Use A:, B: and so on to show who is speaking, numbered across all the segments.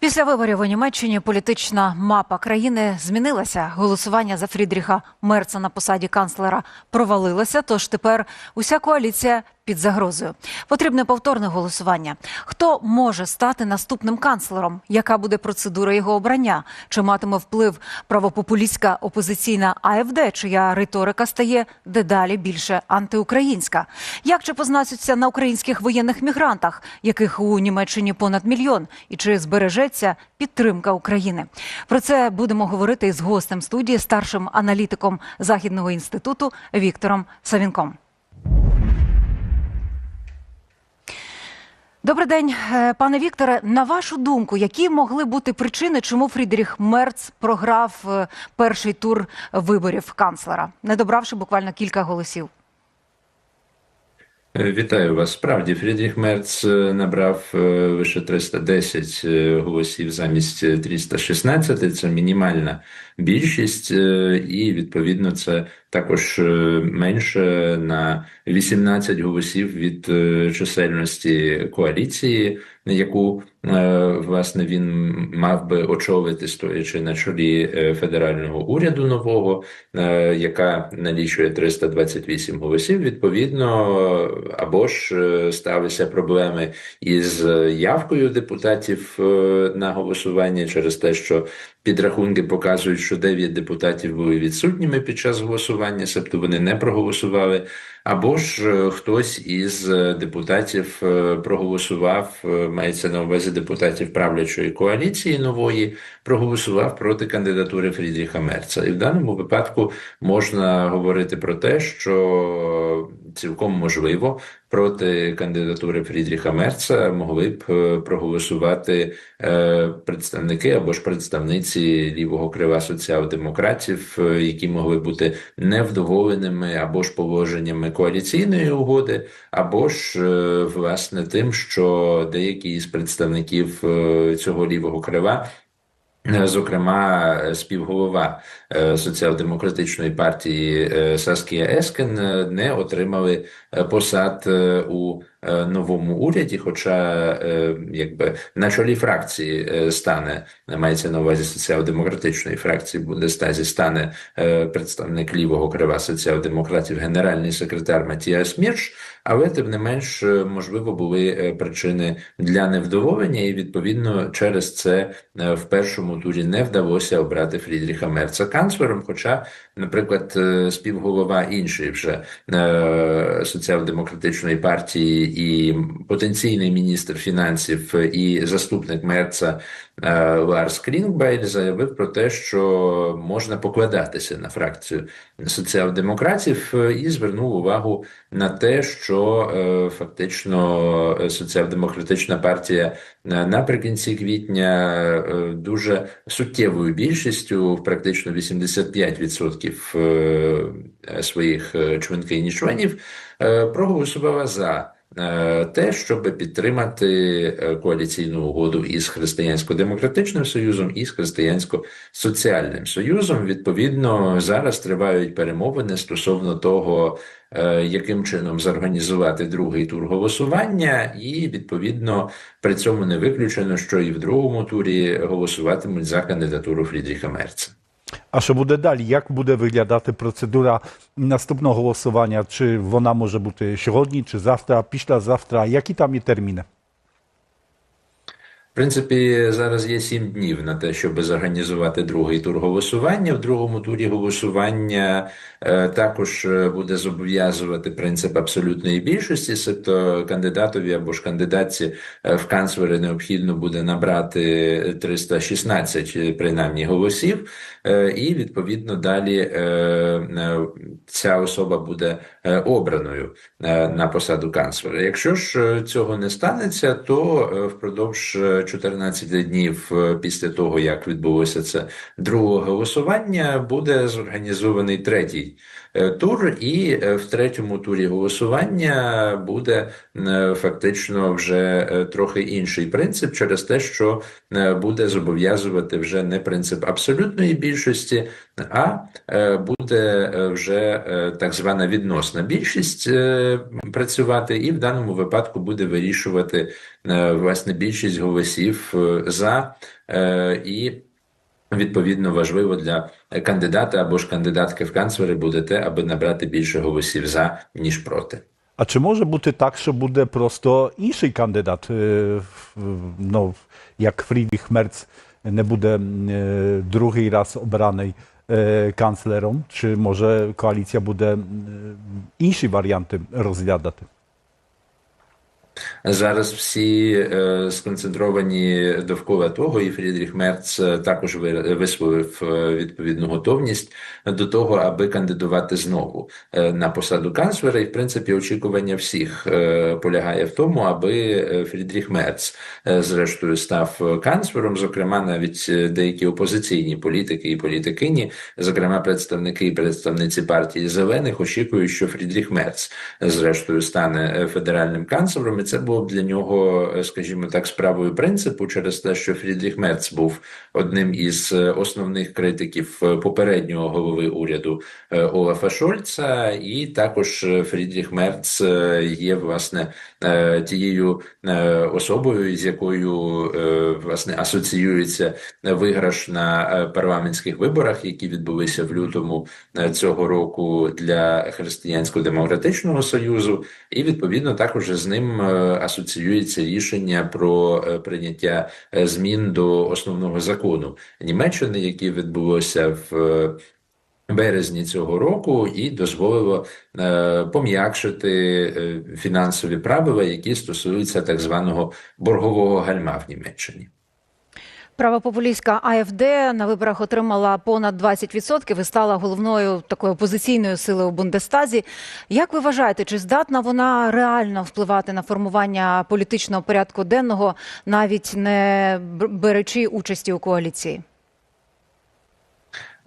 A: Після виборів у Німеччині політична мапа країни змінилася. Голосування за Фрідріха Мерца на посаді канцлера провалилося. Тож тепер уся коаліція під загрозою. Потрібне повторне голосування. Хто може стати наступним канцлером? Яка буде процедура його обрання? Чи матиме вплив правопопулістська опозиційна АФД, чия риторика стає дедалі більше антиукраїнська? Як чи позначиться на українських воєнних мігрантах, яких у Німеччині понад мільйон, і чи збережеться підтримка України? Про це будемо говорити із гостем студії, старшим аналітиком Західного інституту Віктором Савінком. Добрий день, Е, пане Вікторе. На вашу думку, які могли бути причини, чому Фрідріх Мерц програв е, перший тур виборів канцлера, не добравши буквально кілька голосів?
B: Е, Вітаю вас. Справді, Фрідріх Мерц набрав е, лише 310 е, голосів замість е, 316. Це мінімальна більшість, і відповідно це також е, менше на 18 голосів від е, чисельності коаліції, яку е, власне він мав би очолити, стоячи на чолі федерального уряду нового, яка налічує 328 голосів. Відповідно, або ж сталися проблеми із явкою депутатів на голосування через те, що підрахунки показують, що 9 депутатів були відсутніми під час голосування, себто вони не проголосували. Або ж е, хтось із е, депутатів е, проголосував, мається на увазі депутатів правлячої коаліції нової, проголосував проти кандидатури Фрідріха Мерца. І в даному випадку можна говорити про те, що цілком можливо проти кандидатури Фрідріха Мерца могли б е, проголосувати е, представники або ж представниці лівого крила соціал-демократів, е, які могли бути невдоволеними або ж положеннями коаліційної угоди, або ж власне тим, що деякі із представників цього лівого крила. Зокрема, співголова е, соціал-демократичної партії е, Саскія Ескен е, не отримали посад у новому уряді, хоча е, якби на чолі фракції е, стане мається на увазі соціал-демократичної фракції Бундестазі стане е, представник лівого крила соціал-демократів, генеральний секретар Матіас Мірш, але тим не менш е, можливо були е, причини для невдоволення, і відповідно через це е, в першому турі не вдалося обрати Фрідріха Мерца канцлером. Хоча, наприклад, е, співголова іншої вже е, соціал-демократичної партії і потенційний міністр фінансів е, і заступник Мерца е, Ларс Клінгбайль заявив про те, що можна покладатися на фракцію соціал-демократів е, і звернув увагу на те, що фактично соціал-демократична партія наприкінці квітня дуже суттєвою більшістю, практично 85% е, своїх е, членкинь і членів, проголосувала за. Е, Те, щоб підтримати е, коаліційну угоду із Християнсько-демократичним союзом і з Християнсько-соціальним союзом, відповідно, зараз тривають перемовини стосовно того, е, яким чином зорганізувати другий тур голосування, і відповідно при цьому не виключено, що і в другому турі голосуватимуть за кандидатуру Фрідріха Мерца.
C: А що буде далі? Як буде виглядати процедура наступного голосування? Чи вона може бути сьогодні, чи завтра, післязавтра? Які там є терміни?
B: В принципі, зараз є сім днів на те, щоб зорганізувати другий тур голосування. В другому турі голосування е, також е, буде зобов'язувати принцип абсолютної більшості, тобто кандидатові або ж кандидатці е, в канцлери необхідно буде набрати 316 е, принаймні голосів, е, і відповідно далі е, ця особа буде обраною е, на посаду канцлера. Якщо ж е, цього не станеться, то е, впродовж е, 14 днів е, після того, як відбулося це друге голосування, буде зорганізований третій е, тур, і е, в третьому турі голосування буде е, фактично вже е, трохи інший принцип через те, що е, буде зобов'язувати вже не принцип абсолютної більшості, а е, буде е, вже е, так звана відносна більшість е, працювати, і в даному випадку буде вирішувати е, власне більшість голосів е, за е, і. Відповідно, важливо для кандидата або ж кандидатки в канцлери буде те, аби набрати більше голосів за ніж проти.
C: А чи може бути так, що буде просто інший кандидат? Е, Ну, як Фрідріх Мерц не буде е, другий раз обраний е, канцлером, чи може коаліція буде інші варіанти розглядати?
B: Зараз всі е, сконцентровані довкола того, і Фрідріх Мерц е, також ви- висловив е, відповідну готовність до того, аби кандидувати знову на посаду канцлера. І в принципі очікування всіх полягає в тому, аби Фрідріх Мерц зрештою став канцлером. Зокрема, навіть деякі опозиційні політики і політикині, зокрема представники і представниці партії зелених, очікують, що Фрідріх Мерц зрештою стане федеральним канцлером. Це було для нього, е, скажімо так, справою принципу через те, що Фрідріх Мерц був одним із е, основних критиків е, попереднього голови уряду Олафа Шольца, і також Фрідріх Мерц є власне тією особою, з якою власне асоціюється виграш на парламентських виборах, які відбулися в лютому цього року для християнсько-демократичного союзу, і відповідно також з ним асоціюється рішення про е, прийняття е, змін до основного закону Німеччини, яке відбулося в. е, Березні цього року і дозволило пом'якшити фінансові правила, які стосуються так званого боргового гальма в Німеччині.
A: Правопопулістська АФД на виборах отримала понад 20% і стала головною такою опозиційною силою у Бундестазі. Як ви вважаєте, чи здатна вона реально впливати на формування політичного порядку денного, навіть не беречи участі у коаліції?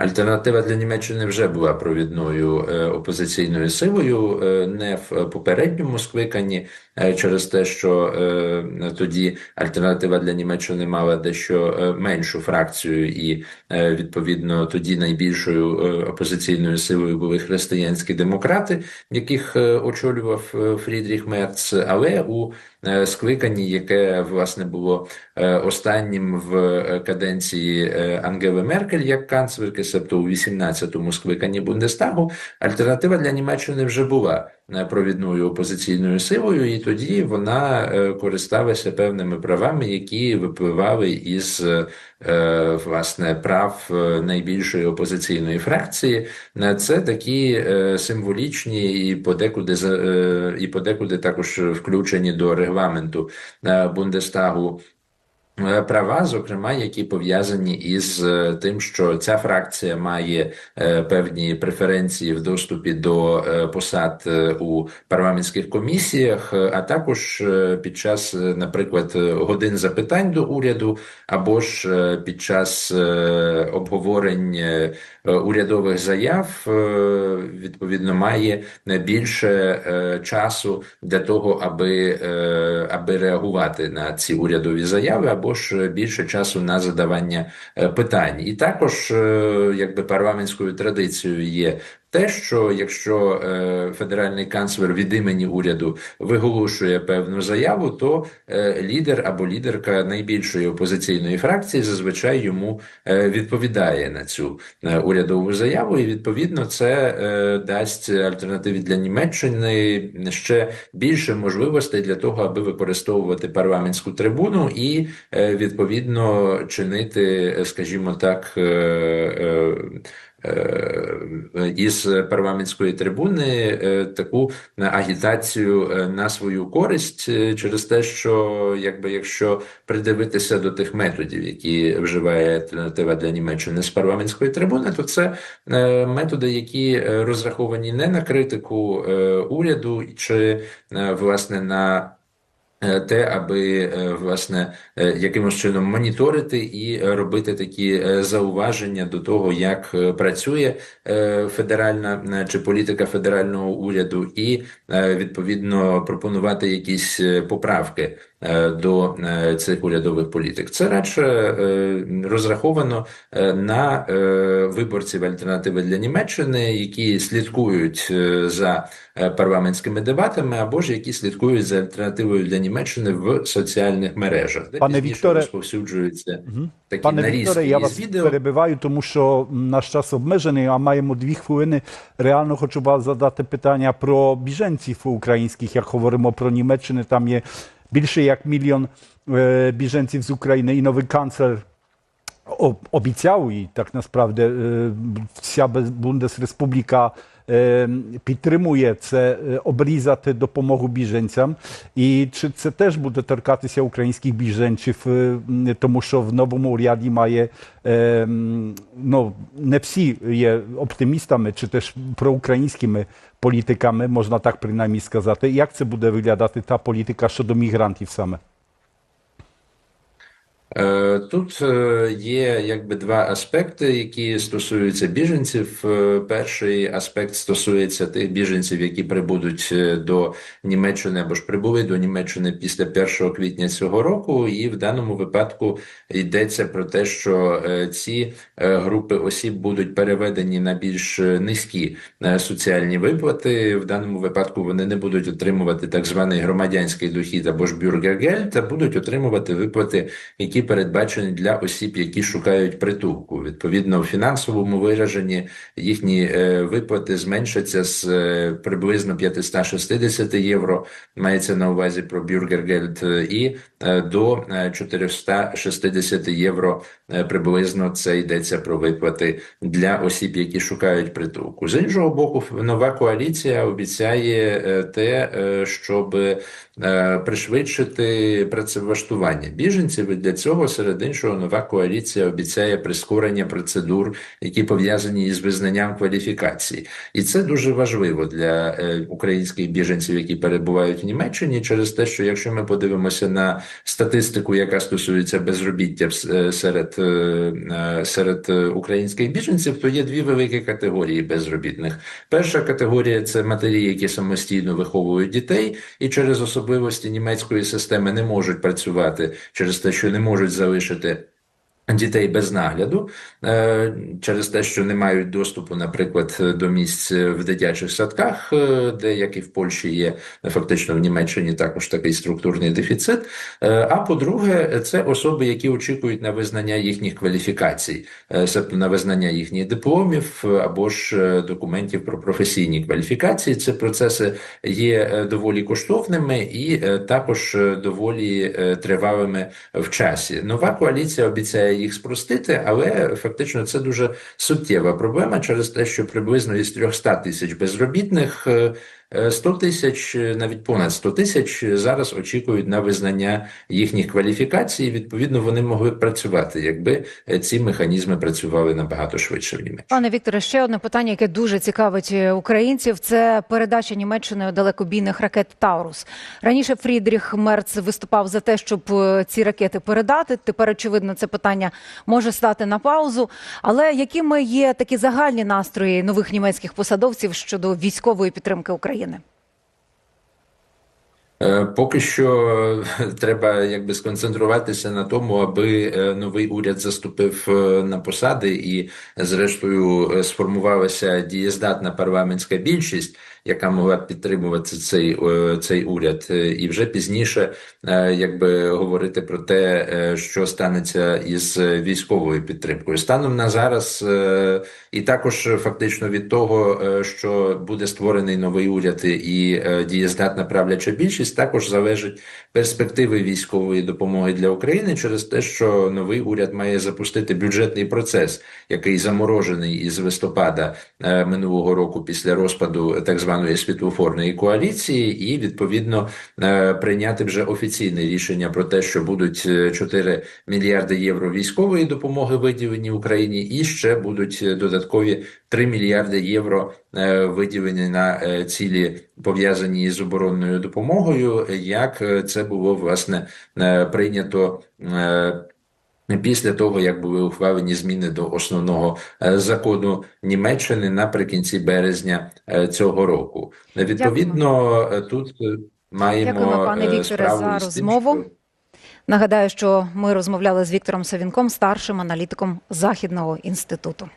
B: Альтернатива для Німеччини вже була провідною е, опозиційною силою, е, не в попередньому скликанні, е, через те, що тоді альтернатива для Німеччини мала дещо меншу фракцію, і відповідно тоді найбільшою опозиційною силою були християнські демократи, яких очолював Фрідріх Мерц. Але у скликанні, яке власне було останнім в каденції Ангели Меркель як канцлерки, себто у 18-му скликанні Бундестагу, альтернатива для Німеччини вже була провідною опозиційною силою, і тоді вона е, користалася певними правами, які випливали із е, власне прав е, найбільшої опозиційної фракції. Це такі символічні і подекуди і подекуди також включені до регламенту Бундестагу права, зокрема, які пов'язані із е, тим, що ця фракція має е, певні преференції в доступі до е, посад е, у парламентських комісіях, е, а також е, під час, е, наприклад, е, годин запитань до уряду, або ж е, під час е, обговорень е, е, урядових заяв, е, відповідно, має не більше е, часу для того, аби, е, аби реагувати на ці урядові заяви, або ж більше часу на задавання е, питань. І також, е, якби парламентською традицією є. Те, що якщо е, федеральний канцлер від імені уряду виголошує певну заяву, то е, лідер або лідерка найбільшої опозиційної фракції зазвичай йому е, відповідає на цю е, урядову заяву, і відповідно це е, дасть альтернативі для Німеччини ще більше можливостей для того, аби використовувати парламентську трибуну і е, відповідно чинити, е, скажімо так. е, е, із парламентської трибуни е, таку агітацію е, на свою користь е, через те, що якби якщо придивитися до тих методів, які вживає альтернатива для Німеччини з парламентської трибуни, то це е, методи, які е, розраховані не на критику е, уряду чи е, власне на е, те, аби е, власне е, якимось чином моніторити і е, робити такі е, зауваження до того, як е, працює е, федеральна е, чи політика федерального уряду, і е, відповідно пропонувати якісь е, поправки. е, до е, цих урядових політик. Це радше е, розраховано е, на е, виборців альтернативи для Німеччини, які слідкують е, за е, парламентськими дебатами, або ж які слідкують за альтернативою для Німеччини в соціальних мережах, де
C: Пане Вікторе,
B: розповсюджуються такі
C: Пане
B: нарізки
C: Вікторе, я вас
B: відео.
C: перебиваю, тому що наш час обмежений, а маємо дві хвилини. Реально хочу вас задати питання про біженців українських. Як говоримо про Німеччину, там є більше як мільйон е, біженців з України і новий канцлер об- обіцяв, і так насправді е, вся Без- Бундесреспубліка е, підтримує це е, обрізати допомогу біженцям. І чи це теж буде торкатися українських біженців, е, м, тому що в новому уряді має е, м, ну, не всі є оптимістами чи теж проукраїнськими політиками, можна так принаймні сказати. Як це буде виглядати та політика щодо мігрантів саме?
B: Е, Тут е, є якби два аспекти, які стосуються біженців. Е, Перший аспект стосується тих біженців, які прибудуть до Німеччини або ж прибули до Німеччини після 1 квітня цього року. І в даному випадку йдеться про те, що ці групи осіб будуть переведені на більш низькі соціальні виплати. В даному випадку вони не будуть отримувати так званий громадянський дохід або ж бюргергельд, а будуть отримувати виплати, які передбачені для осіб, які шукають притулку. Відповідно, в фінансовому вираженні їхні е, виплати зменшаться з е, приблизно 560 євро. Мається на увазі про бюргергельд, е, і до е, 460 євро приблизно це йдеться про виплати для осіб, які шукають притулку. З іншого боку, нова коаліція обіцяє те, щоб пришвидшити працевлаштування біженців. Для цього серед іншого нова коаліція обіцяє прискорення процедур, які пов'язані із визнанням кваліфікації, і це дуже важливо для е, українських біженців, які перебувають в Німеччині, через те, що якщо ми подивимося на статистику, яка стосується безробіття е, серед, е, серед українських біженців, то є дві великі категорії безробітних. Перша категорія це матері, які самостійно виховують дітей, і через особливості німецької системи не можуть працювати через те, що не можуть залишити. Дітей без нагляду е, через те, що не мають доступу, наприклад, до місць в дитячих садках, е, де як і в Польщі є фактично в Німеччині також такий структурний дефіцит. Е, А по-друге, це особи, які очікують на визнання їхніх кваліфікацій, себто на визнання їхніх дипломів або ж документів про професійні кваліфікації. Ці процеси є доволі коштовними і також доволі тривалими в часі. Нова коаліція обіцяє їх спростити, але фактично це дуже суттєва проблема через те, що приблизно із 300 тисяч безробітних е, 100 тисяч, е, навіть понад 100 тисяч е, зараз очікують на визнання їхніх кваліфікацій. Відповідно, вони могли б працювати, якби е, ці механізми працювали набагато швидше в Німеччині.
A: Пане Вікторе, ще одне питання, яке дуже цікавить е, українців. Це передача Німеччиною далекобійних ракет Таурус. Раніше Фрідріх Мерц виступав за те, щоб е, ці ракети передати. Тепер очевидно, це питання може стати на паузу. Але якими є такі загальні настрої нових німецьких посадовців щодо військової підтримки України?
B: Е, Поки що е, треба якби сконцентруватися на тому, аби е, новий уряд заступив на посади і, зрештою, сформувалася дієздатна парламентська більшість, яка могла підтримувати цей, е, цей уряд, Е, і вже пізніше, е, якби говорити про те, що станеться із військовою підтримкою. Станом на зараз, і також фактично від того, що буде створений новий уряд і дієздатна правляча більшість, також залежить перспективи військової допомоги для України через те, що новий уряд має запустити бюджетний процес, який заморожений із листопада минулого року після розпаду так званої званої світлофорної коаліції, і відповідно е, прийняти вже офіційне рішення про те, що будуть е, 4 мільярди євро військової допомоги виділені Україні, і ще будуть е, додаткові 3 мільярди євро е, виділені на е, цілі пов'язані з оборонною допомогою, як е, це було власне е, прийнято. Е, Після того, як були ухвалені зміни до основного е, закону Німеччини наприкінці березня е, цього року, відповідно, Дякую. тут е, маємо
A: Дякую, пане
B: е,
A: Вікторе, за розмову.
B: що-
A: Нагадаю, що ми розмовляли з Віктором Савінком, старшим аналітиком Західного інституту.